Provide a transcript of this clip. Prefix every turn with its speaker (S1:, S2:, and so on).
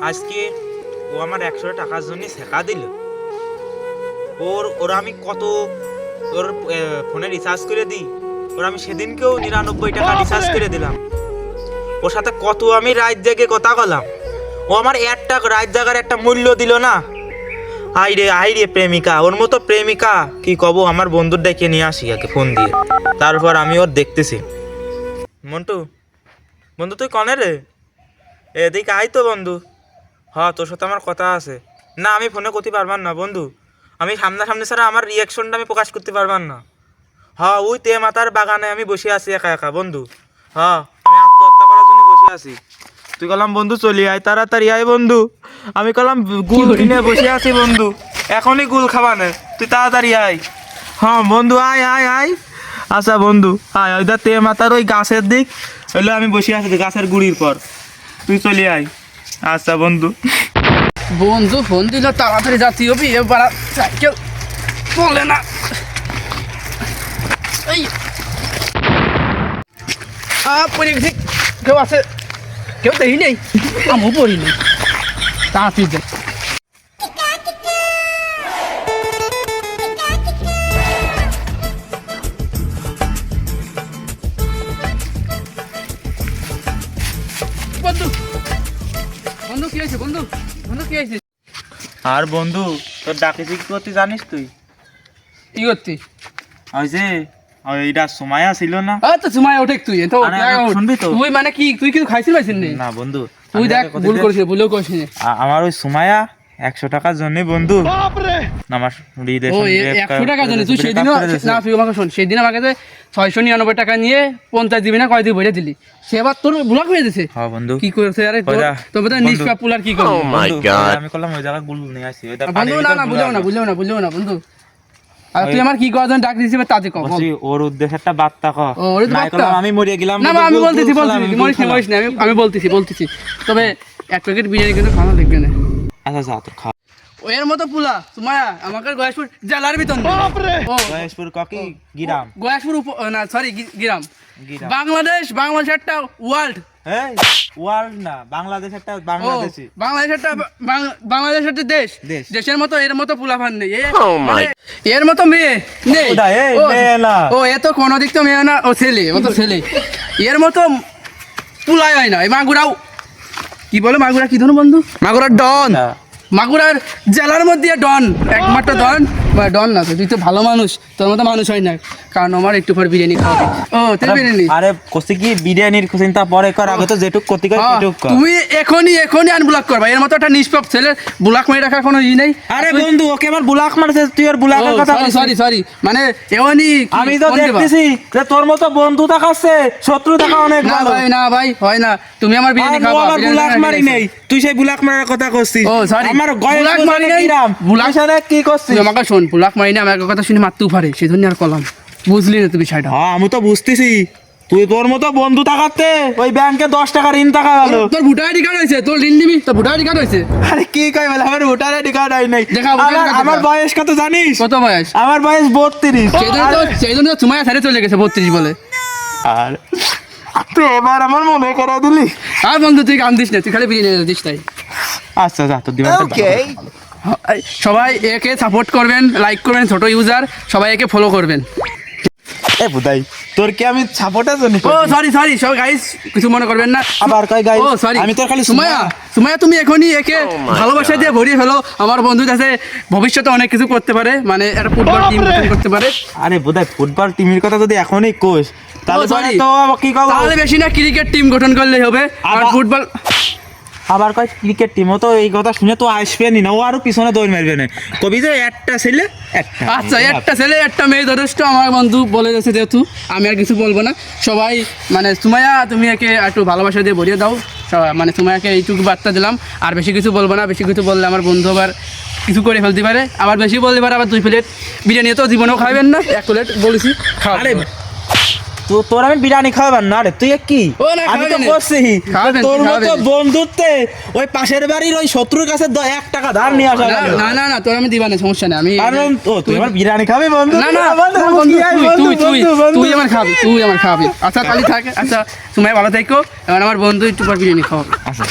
S1: আজকে ও আমার একশো টাকার জন্য শেখা দিল। ওর ওরা আমি কত ওর ফোনে রিচার্জ করে দিই। ওর আমি সেদিনকেও নিরানব্বই টাকা রিচার্জ করে দিলাম। ওর সাথে কত আমি রাত জেগে কথা বললাম। ও আমার একটা রাত জাগার একটা মূল্য দিল না। আই রে আই রে প্রেমিকা ওর মতো প্রেমিকা কি কব আমার বন্ধুর ডেকে নিয়ে আসি আগে ফোন দিয়ে। তারপর আমি ওর দেখতেছি। মন্টু বন্ধু তুই কনে রে? এদিকে আই তো বন্ধু। হ তোর সাথে আমার কথা আছে। না আমি ফোনে করতে পারবার না বন্ধু। আমি সামনাসামনি ছাড়া আমার রিয়াকশনটা আমি প্রকাশ করতে পারবার না। হ ওই তে মাতার বাগানে আমি বসে আছি একা একা বন্ধু। হ আমি আত্মহত্যা করার জন্য বসে আছি। তুই কলাম বন্ধু চলি আয় তাড়াতাড়ি আয় বন্ধু। আমি কলাম গুল কিনে বসে আছি বন্ধু। এখনই গুল খাবা না তুই তাড়াতাড়ি আয়। হ্যাঁ বন্ধু আয় আয় আয়। আচ্ছা বন্ধু আয় ওই তে মাতার ওই গাছের দিক হইল আমি বসে আছি গাছের গুড়ির পর। তুই চলে আয়। আচ্ছা বন্ধু।
S2: বন্ধু ফোন দিল তাড়াতাড়ি যাচ্ছি হবি? এবার সাইকেল। চলে না। এই। পড়ে গেছি। কেউ আছে? কেউ দেখি নেই? আমিও পড়িনি তাড়াতাড়ি দে হয়েছে বন্ধু? বন্ধু কি হয়েছে?
S1: আর বন্ধু তোর ডাকেছি কি করতে জানিস তুই?
S2: কি করতে?
S1: ওই যে এইটা সময় ছিল না?
S2: আ তো সময় ওঠে তুই তো
S1: শুনবি তো?
S2: তুই মানে কি তুই কিছু খাইছিস নি?
S1: না বন্ধু
S2: তুই দেখ ভুল
S1: দিতে-
S2: ভুলও।
S1: আ- আমার ওই সুমায়া একশো টাকার জন্য বন্ধু। আমার
S2: একশো তুই। না তুই আমাকে শোন সেদিন আমাকে যে ছয়শো নিরানব্বই টাকা নিয়ে পঞ্চাশ দিবি না কয় দিবি বলে দিলি। সে আবার তোর ব্লক হয়ে দিছে
S1: হ্যাঁ বন্ধু।
S2: কি করছে? আরে তোর নিষ্পাপ পুলার কি করব?
S1: আমি করলাম ওই জায়গায় গুল নিয়ে আসি।
S2: বন্ধু না না না। না বুঝেও না বন্ধু। আর তুই আমার কি করার ডাক দিয়েছিস তাতে কম
S1: ওর উদ্দেশ্যে একটা বার্তা ক।
S2: ও, ওর বার্তা?
S1: আমি মরে গেলাম
S2: না আমি বলতেছি বলতেছি
S1: আমি
S2: মরিস না মরিস না আমি আমি বলতেছি বলতেছি। তবে এক প্যাকেট বিরিয়ানি কিন্তু খাওয়া লাগবে না।
S1: আচ্ছা যা তোর খা
S2: ও এর মতো পুলা সুমায়া আমাকে গয়াসপুর জেলার ভিতর
S1: গয়েশপুর ককি গিরাম।
S2: গয়াসপুর উপ- না সরি গ্রাম। বাংলাদেশ বাংলাদেশ একটা ওয়ার্ল্ড
S1: ওয়ার্ল্ড না বাংলাদেশ একটা বাংলাদেশি।
S2: বাংলাদেশ একটা বাংলাদেশ একটা দেশ।
S1: দেশ।
S2: দেশের মতো এর মতো পুলাফান নেই। মানে এর মতো মেয়ে নেই। ও এ তো কোনো দিক তো মেয়ে না ও ছেলে ও তো ছেলে। এর মতো পুলাই হয় না এই মাগুরাও কি বলো মাগুরা কি ধরুন বন্ধু? মাগুরার ডন।
S1: না।
S2: মাগুরার জেলার মধ্যে ডন একমাত্র ডন। বা ডন না তো তুই তো ভালো মানুষ তোর মতো মানুষ হয় না। কারণ আমার একটু পর বিরিয়ানি খাওয়াবি ও তুই বিরিয়ানি?
S1: আরে কি বিরিয়ানির চিন্তা পরে কর আগে তো যেটুক করতে কর
S2: হ্যাঁ,
S1: সেটুক কর।
S2: তুমি এখনই এখনই আনব্লক করবা এর মতো একটা নিষ্পাপ ছেলে ব্লক মেরে রাখার কোনো ই নেই।
S1: আরে বন্ধু ওকে আমার বুলাক মারছে তুই আর বুলাকের কথা।
S2: সরি সরি মানে কি-
S1: আমি তো দেখতেছি যে তোর মতো বন্ধু দেখাচ্ছে শত্রু দেখা অনেক ভালো।
S2: ভাই না ভাই হয় না। তুমি আমার বিরিয়ানি খাবা
S1: আমার বুলাক মারি। নেই। তুই সেই বুলাক মারার কথা করছিস।
S2: ও, sorry।
S1: আমার
S2: বুলাক মারি নাই। বুলাক-
S1: কি করছিস?
S2: আমাকে শোন বুলাক মারি না আমার কথা শুনে মারতেও পারে সেই জন্য আর কলাম। বুঝলি না তুমি বিষয়টা?
S1: হ্যাঁ আমি তো বুঝতেছি। তুই তোর মতো বন্ধু থাকাতে ওই ব্যাংকে দশ টাকা ঋণ টাকা গেল
S2: তোর ভোটার আইডি কার্ড হয়েছে? তোর ঋণ দিবি তোর ভোটার আইডি কার্ড হয়েছে?
S1: আরে কি কই বলে আমার ভোটার আইডি কার্ড আই নাই।
S2: দেখা,
S1: আমার- আমার বয়স কত জানিস?
S2: কত বয়স?
S1: আমার বয়স বত্রিশ।
S2: সেই জন্য তো সেই জন্য তো চুমায়া ছেড়ে চলে গেছে বত্রিশ বলে।
S1: আর তুই এবার আমার মনে করে দিলি।
S2: আর বন্ধু তুই কান দিস না তুই খালি বিরিয়ানি দিস তাই।
S1: আচ্ছা যা তোর দিবেন
S2: সবাই একে সাপোর্ট করবেন লাইক করবেন ছোট ইউজার সবাই একে ফলো করবেন।
S1: এ বুদাই তোর কি আমি সাপোর্টার জন্য
S2: ও সরি সরি সব গাইস কিছু মনে করবেন না।
S1: আবার কয় গাইস
S2: ও সরি
S1: আমি তোর খালি
S2: সুমায়া সুমায়া তুমি এখনই একে ভালোবাসা দিয়ে ভরিয়ে ফেলো। আমার বন্ধু কাছে ভবিষ্যতে অনেক কিছু করতে পারে মানে একটা ফুটবল টিম গঠন করতে পারে।
S1: আরে বুদাই ফুটবল টিমের কথা যদি এখনই কোষ তাহলে তো কি কব?
S2: তাহলে বেশি না ক্রিকেট টিম গঠন করলেই হবে। আর ফুটবল
S1: আবার কয় ক্রিকেট টিমও তো এই কথা শুনে তো আসবে নি না ও আরও পিছনে দৌড় মারবে না। কবি যে একটা ছেলে একটা।
S2: আচ্ছা একটা ছেলে একটা মেয়ে যথেষ্ট আমার বন্ধু বলে গেছে যেহেতু আমি আর কিছু বলব না। সবাই মানে সুমায়া তুমি একে একটু ভালোবাসা দিয়ে ভরিয়ে দাও। মানে সুমায়াকে এইটুকু বার্তা দিলাম। আর বেশি কিছু বলব না বেশি কিছু বললে আমার বন্ধু আবার কিছু করে ফেলতে পারে। আবার বেশি বলতে পারে আবার দুই প্লেট বিরিয়ানি তো জীবনেও খাবেন না এক প্লেট বলেছি খাওয়া
S1: আরে তো তোর আমি বিরিয়ানি খাওয়াবার না রে তুই কি? আমি তো
S2: খাওয়াবেন।
S1: করছি তোর মতো
S2: খাওয়াবেন।
S1: বন্ধুত্বে ওই পাশের বাড়ির ওই শত্রুর কাছে দ- এক টাকা ধার নিয়ে আসা
S2: না, না না তোর আমি দিবা না সমস্যা নেই আমি
S1: কারণ ও তুই আমার বিরিয়ানি খাবি বন্ধু?
S2: না না তুই তুই তুই
S1: বন্ধু, বন্ধু।
S2: তুই আমার খাবি তুই আমার খাবি। আচ্ছা কালি থাকে আচ্ছা তুমি ভালো থাকো। এবার আমার বন্ধু একটু পর বিরিয়ানি খাওয়াবে।
S1: আচ্ছা।